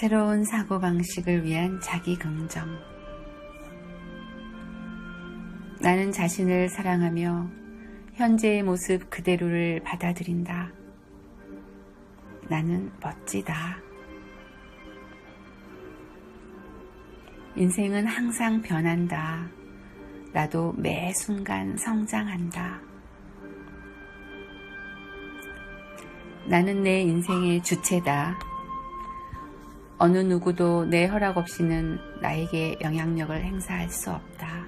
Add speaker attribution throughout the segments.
Speaker 1: 새로운 사고방식을 위한 자기 긍정. 나는 자신을 사랑하며 현재의 모습 그대로를 받아들인다. 나는 멋지다. 인생은 항상 변한다. 나도 매 순간 성장한다. 나는 내 인생의 주체다. 어느 누구도 내 허락 없이는 나에게 영향력을 행사할 수 없다.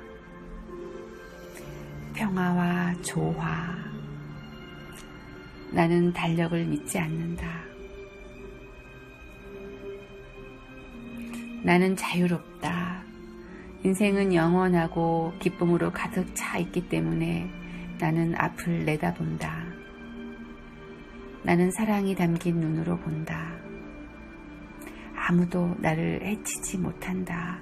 Speaker 1: 평화와 조화. 나는 달력을 믿지 않는다. 나는 자유롭다. 인생은 영원하고 기쁨으로 가득 차 있기 때문에 나는 앞을 내다본다. 나는 사랑이 담긴 눈으로 본다. 아무도 나를 해치지 못한다.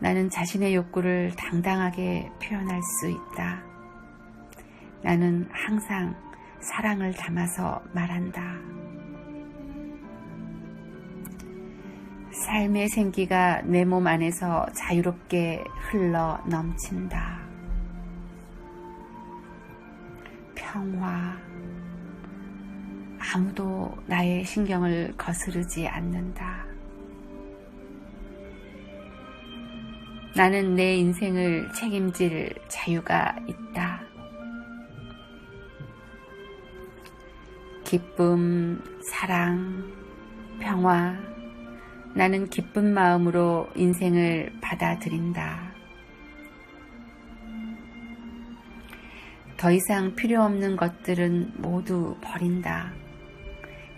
Speaker 1: 나는 자신의 욕구를 당당하게 표현할 수 있다. 나는 항상 사랑을 담아서 말한다. 삶의 생기가 내 몸 안에서 자유롭게 흘러 넘친다. 평화. 아무도 나의 신경을 거스르지 않는다. 나는 내 인생을 책임질 자유가 있다. 기쁨, 사랑, 평화. 나는 기쁜 마음으로 인생을 받아들인다. 더 이상 필요 없는 것들은 모두 버린다.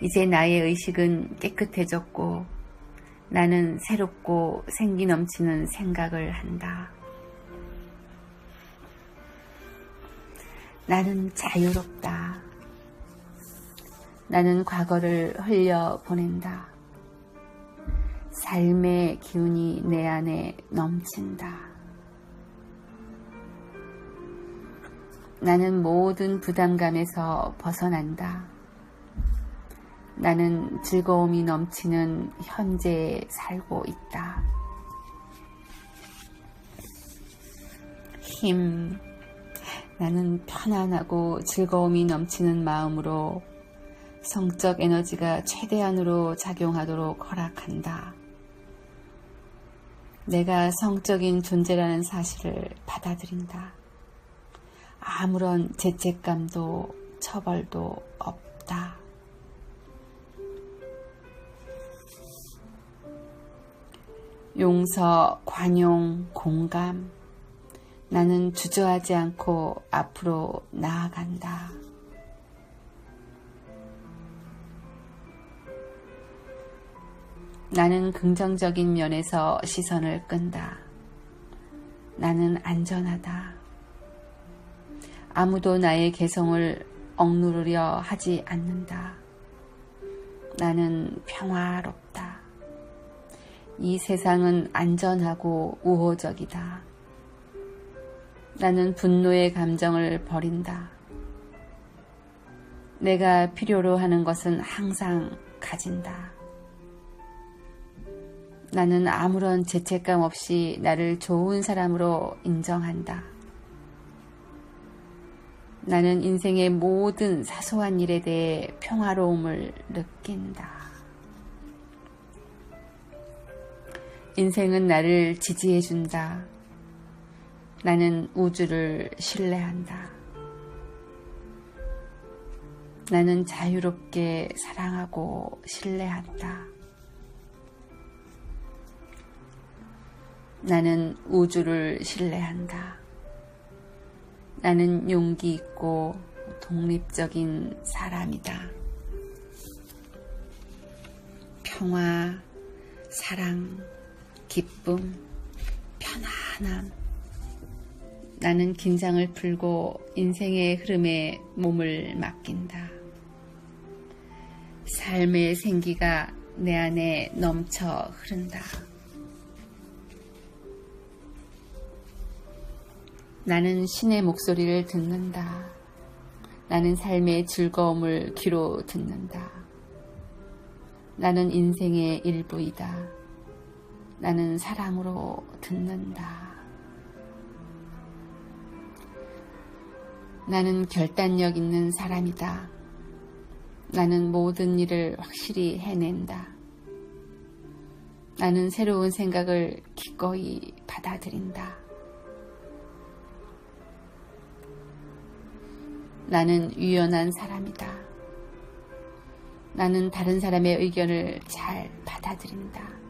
Speaker 1: 이제 나의 의식은 깨끗해졌고 나는 새롭고 생기 넘치는 생각을 한다. 나는 자유롭다. 나는 과거를 흘려 보낸다. 삶의 기운이 내 안에 넘친다. 나는 모든 부담감에서 벗어난다. 나는 즐거움이 넘치는 현재에 살고 있다. 힘. 나는 편안하고 즐거움이 넘치는 마음으로 성적 에너지가 최대한으로 작용하도록 허락한다. 내가 성적인 존재라는 사실을 받아들인다. 아무런 죄책감도 처벌도 없다. 용서, 관용, 공감. 나는 주저하지 않고 앞으로 나아간다. 나는 긍정적인 면에서 시선을 끈다. 나는 안전하다. 아무도 나의 개성을 억누르려 하지 않는다. 나는 평화롭다. 이 세상은 안전하고 우호적이다. 나는 분노의 감정을 버린다. 내가 필요로 하는 것은 항상 가진다. 나는 아무런 죄책감 없이 나를 좋은 사람으로 인정한다. 나는 인생의 모든 사소한 일에 대해 평화로움을 느낀다. 인생은 나를 지지해준다. 나는 우주를 신뢰한다. 나는 자유롭게 사랑하고 신뢰한다. 나는 우주를 신뢰한다. 나는 용기 있고 독립적인 사람이다. 평화, 사랑, 기쁨, 편안함. 나는 긴장을 풀고 인생의 흐름에 몸을 맡긴다. 삶의 생기가 내 안에 넘쳐 흐른다. 나는 신의 목소리를 듣는다. 나는 삶의 즐거움을 귀로 듣는다. 나는 인생의 일부이다. 나는 사랑으로 듣는다. 나는 결단력 있는 사람이다. 나는 모든 일을 확실히 해낸다. 나는 새로운 생각을 기꺼이 받아들인다. 나는 유연한 사람이다. 나는 다른 사람의 의견을 잘 받아들인다.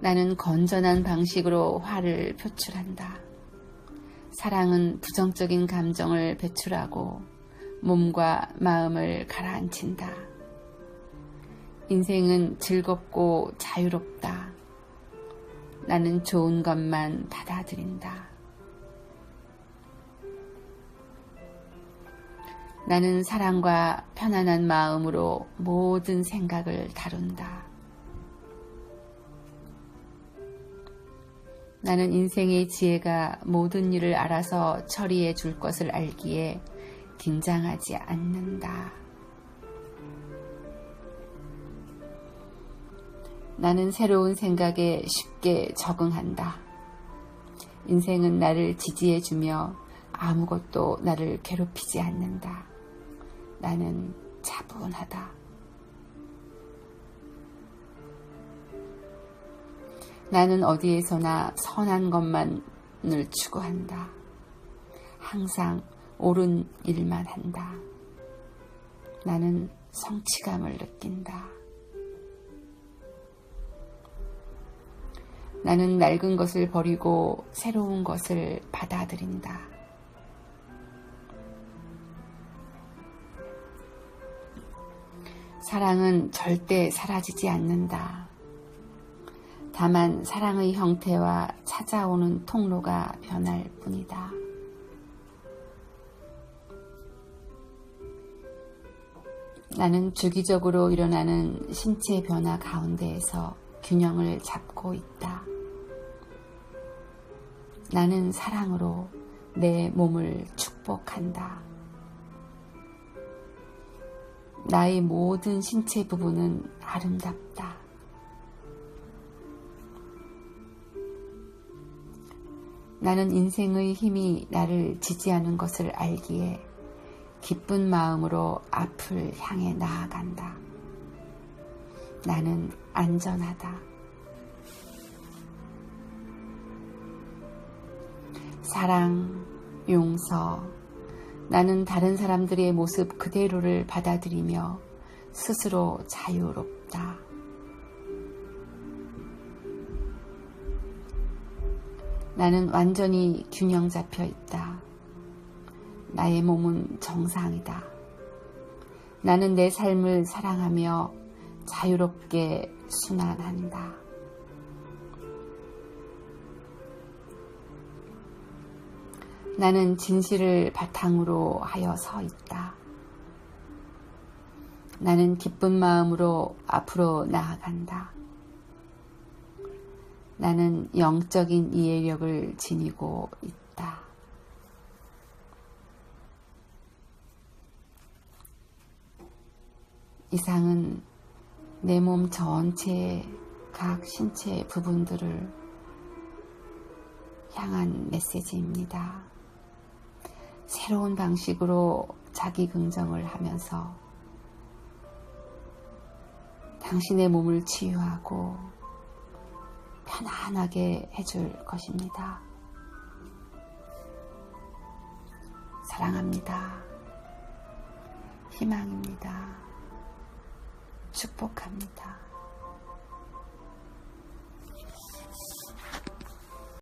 Speaker 1: 나는 건전한 방식으로 화를 표출한다. 사랑은 부정적인 감정을 배출하고 몸과 마음을 가라앉힌다. 인생은 즐겁고 자유롭다. 나는 좋은 것만 받아들인다. 나는 사랑과 편안한 마음으로 모든 생각을 다룬다. 나는 인생의 지혜가 모든 일을 알아서 처리해 줄 것을 알기에 긴장하지 않는다. 나는 새로운 생각에 쉽게 적응한다. 인생은 나를 지지해주며 아무것도 나를 괴롭히지 않는다. 나는 차분하다. 나는 어디에서나 선한 것만을 추구한다. 항상 옳은 일만 한다. 나는 성취감을 느낀다. 나는 낡은 것을 버리고 새로운 것을 받아들인다. 사랑은 절대 사라지지 않는다. 다만 사랑의 형태와 찾아오는 통로가 변할 뿐이다. 나는 주기적으로 일어나는 신체 변화 가운데에서 균형을 잡고 있다. 나는 사랑으로 내 몸을 축복한다. 나의 모든 신체 부분은 아름답다. 나는 인생의 힘이 나를 지지하는 것을 알기에 기쁜 마음으로 앞을 향해 나아간다. 나는 안전하다. 사랑, 용서, 나는 다른 사람들의 모습 그대로를 받아들이며 스스로 자유롭다. 나는 완전히 균형 잡혀 있다. 나의 몸은 정상이다. 나는 내 삶을 사랑하며 자유롭게 순환한다. 나는 진실을 바탕으로 하여 서 있다. 나는 기쁜 마음으로 앞으로 나아간다. 나는 영적인 이해력을 지니고 있다. 이상은 내 몸 전체의 각 신체 부분들을 향한 메시지입니다. 새로운 방식으로 자기 긍정을 하면서 당신의 몸을 치유하고 편안하게 해줄 것입니다. 사랑합니다. 희망입니다. 축복합니다.